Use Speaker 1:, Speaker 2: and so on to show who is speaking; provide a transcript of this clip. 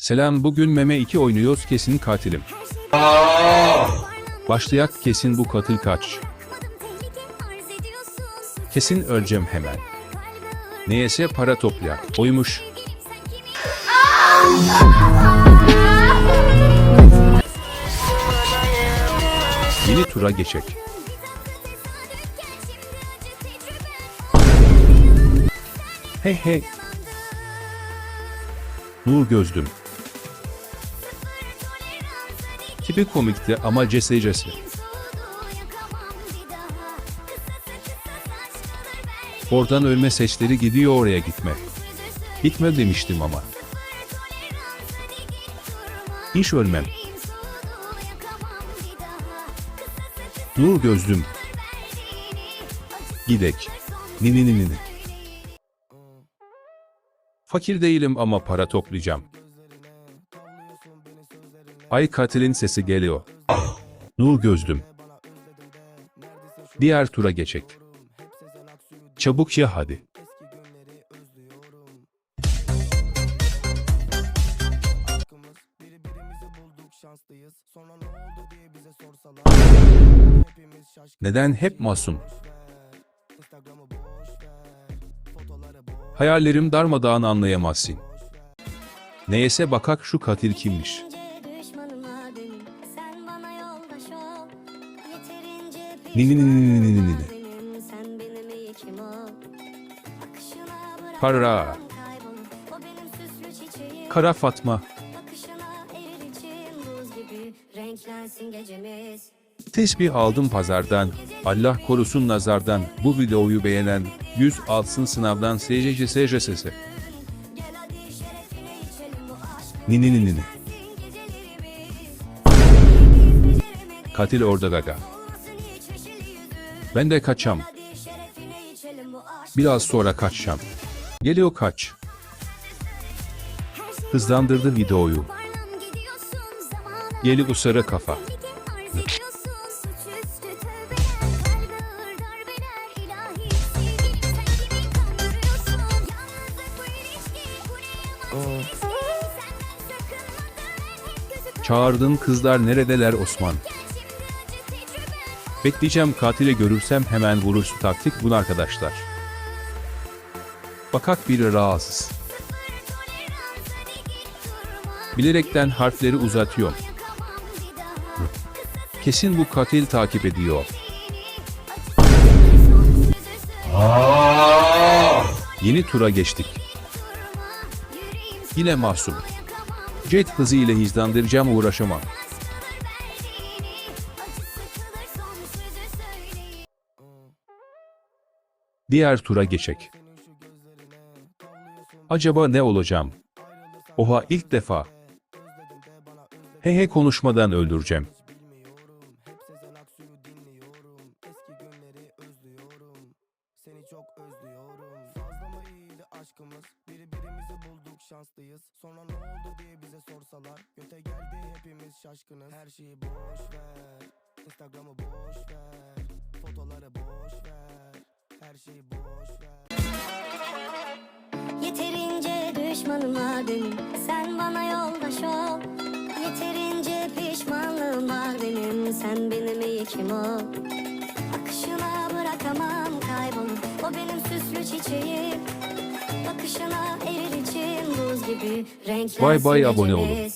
Speaker 1: Selam bugün meme 2 oynuyoruz kesin katilim. Başlayak kesin bu katil kaç. Kesin öleceğim hemen. Neyse para toplayak. Oymuş. Yeni tura geçek. Hey hey. Nur gözlüm. Tipi komikti ama cesecesi. Oradan ölme sesleri gidiyor oraya gitme. Gitme demiştim ama. Hiç ölmem. Nur gözlüm. Gidek. Nini nini nini. Fakir değilim ama para toplayacağım. Ay katilin sesi geliyor. Nur gözlüm. Diğer tura geçek. Çabuk ya hadi. Neden hep masum? Hayallerim darmadağın anlayamazsın. Neyse bakak şu katil kimmiş.
Speaker 2: Sen benim ilkim ol bakışına bırak
Speaker 1: Para. Kara Fatma. Tesbih aldım pazardan. Allah korusun nazardan. Bu videoyu beğenen 100 alsın sınavdan SCC SCSS. Nini nini nini.
Speaker 2: gecelerimiz
Speaker 1: Katil orada gaga. Ben de kaçam. Biraz sonra kaçacağım. Geliyor kaç. Hızlandırdı videoyu.
Speaker 2: Varlan gidiyorsun zamana
Speaker 1: Geli bu sarı kafa. Çağırdın kızlar neredeler Osman? Bekleyeceğim katili görürsem hemen vurursun taktik bunu arkadaşlar. Bakak biri rahatsız. Bilerekten harfleri uzatıyorum. Kesin bu katil takip ediyor. Yeni tura geçtik. Yine masum. Jet hızı ile hızlandıracağım uğraşamam. Diğer tura geçek. Acaba ne olacağım? Oha ilk defa. He he konuşmadan öldüreceğim.
Speaker 3: Sonra ne oldu diye bize sorsalar Göte geldi hepimiz şaşkınız Her şeyi boş ver Instagram'ı boş ver Fotoları boş ver Her şeyi boş ver.
Speaker 2: Yeterince düşmanım abim Sen bana yoldaş ol. Yeterince pişmanlığım var benim Sen benim ilkim ol. Bakışına bırakamam kaybolup O benim süslü çiçeğim. Bakışına erir içim buz gibi Renklensin
Speaker 1: Vay vay abone olun.